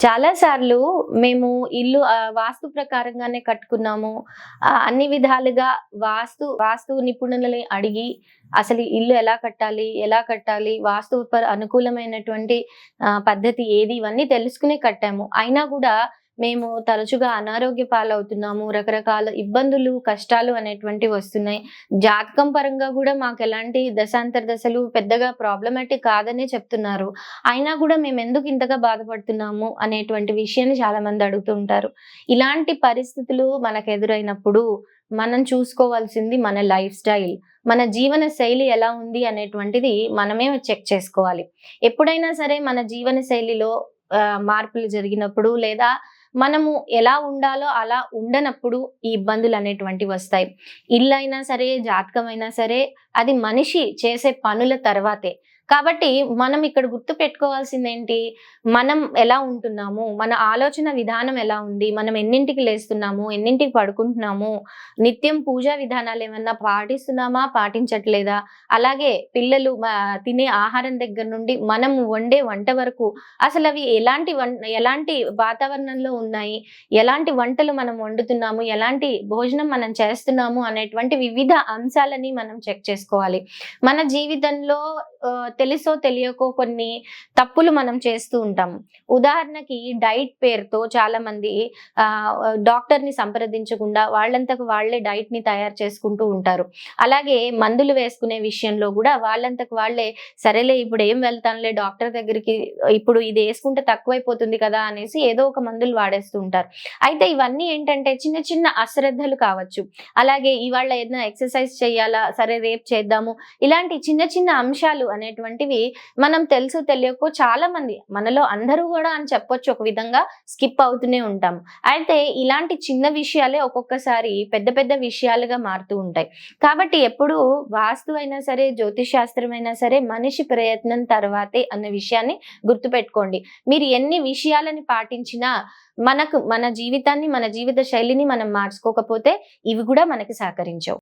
చాలా సార్లు మేము ఇల్లు వాస్తు ప్రకారంగానే కట్టుకున్నాము. అన్ని విధాలుగా వాస్తు వాస్తు నిపుణులని అడిగి అసలు ఇల్లు ఎలా కట్టాలి ఎలా కట్టాలి వాస్తు అనుకూలమైనటువంటి పద్ధతి ఏది ఇవన్నీ తెలుసుకునే కట్టాము. అయినా కూడా మేము తరచుగా అనారోగ్య పాలవుతున్నాము రకరకాల ఇబ్బందులు కష్టాలు అనేటువంటివి వస్తున్నాయి. జాతకం పరంగా కూడా మాకు ఎలాంటి దశాంతర దశలు పెద్దగా ప్రాబ్లమాటిక్ కాదనే చెప్తున్నారు. అయినా కూడా మేము ఎందుకు ఇంతగా బాధపడుతున్నాము అనేటువంటి విషయాన్ని చాలా మంది అడుగుతుంటారు ఇలాంటి పరిస్థితులు మనకు ఎదురైనప్పుడు మనం చూసుకోవాల్సింది మన లైఫ్ స్టైల్ మన జీవన శైలి ఎలా ఉంది అనేటువంటిది మనమే చెక్ చేసుకోవాలి. ఎప్పుడైనా సరే మన జీవన శైలిలో ఆ, మార్పులు జరిగినప్పుడు లేదా మనము ఎలా ఉండాలో అలా ఉండనప్పుడు ఈ ఇబ్బందులు అనేటువంటివి వస్తాయి. ఇల్లు అయినా సరే జాతకం అయినా సరే అది మనిషి చేసే పనుల తర్వాతే. కాబట్టి మనం ఇక్కడ గుర్తు పెట్టుకోవాల్సింది ఏంటి మనం ఎలా ఉంటున్నాము? మన ఆలోచన విధానం ఎలా ఉంది? మనం ఎన్నింటికి లేస్తున్నాము? ఎన్నింటికి పడుకుంటున్నాము? నిత్యం పూజా విధానాలు ఏమన్నా పాటిస్తున్నామా? పాటించట్లేదా? అలాగే పిల్లలు తినే ఆహారం దగ్గర నుండి మనం వండే వంట వరకు అసలు అవి ఎలాంటి వం ఎలాంటి వాతావరణంలో ఉన్నాయి? ఎలాంటి వంటలు మనం వండుతున్నాము? ఎలాంటి భోజనం మనం చేస్తున్నాము? అనేటువంటి వివిధ అంశాలని మనం చెక్ చేసుకోవాలి. మన జీవితంలో తెలుసో తెలియకో కొన్ని తప్పులు మనం చేస్తూ ఉంటాం. ఉదాహరణకి డైట్ పేరుతో చాలా మంది ఆ, డాక్టర్ని సంప్రదించకుండా వాళ్ళంతకు వాళ్ళే డైట్ని తయారు చేసుకుంటూ ఉంటారు. అలాగే మందులు వేసుకునే విషయంలో కూడా వాళ్ళంతకు వాళ్ళే సరేలే ఇప్పుడు ఏం వెళ్తానులే డాక్టర్ దగ్గరికి ఇప్పుడు ఇది వేసుకుంటే తక్కువైపోతుంది కదా అనేసి ఏదో ఒక మందులు వాడేస్తూ ఉంటారు. అయితే ఇవన్నీ ఏంటంటే చిన్న చిన్న అశ్రద్ధలు కావచ్చు. అలాగే ఇవాళ ఏదైనా ఎక్సర్సైజ్ చేయాలా సరే రేపు చేద్దాము. ఇలాంటి చిన్న చిన్న అంశాలు అనేటువంటివి మనం తెలుసు తెలియకో చాలా మంది మనలో అందరూ కూడా అని చెప్పొచ్చు. ఒక విధంగా స్కిప్ అవుతూనే ఉంటాం. అయితే ఇలాంటి చిన్న విషయాలే ఒక్కొక్కసారి పెద్ద పెద్ద విషయాలుగా మారుతూ ఉంటాయి. కాబట్టి ఎప్పుడు వాస్తు అయినా సరే జ్యోతిష్ శాస్త్రం అయినా సరే మనిషి ప్రయత్నం తర్వాతే అన్న విషయాన్ని గుర్తుపెట్టుకోండి. మీరు ఎన్ని విషయాలని పాటించినా మనకు మన జీవితాన్ని మన జీవిత శైలిని మనం మార్చుకోకపోతే ఇవి కూడా మనకి సహకరించవు.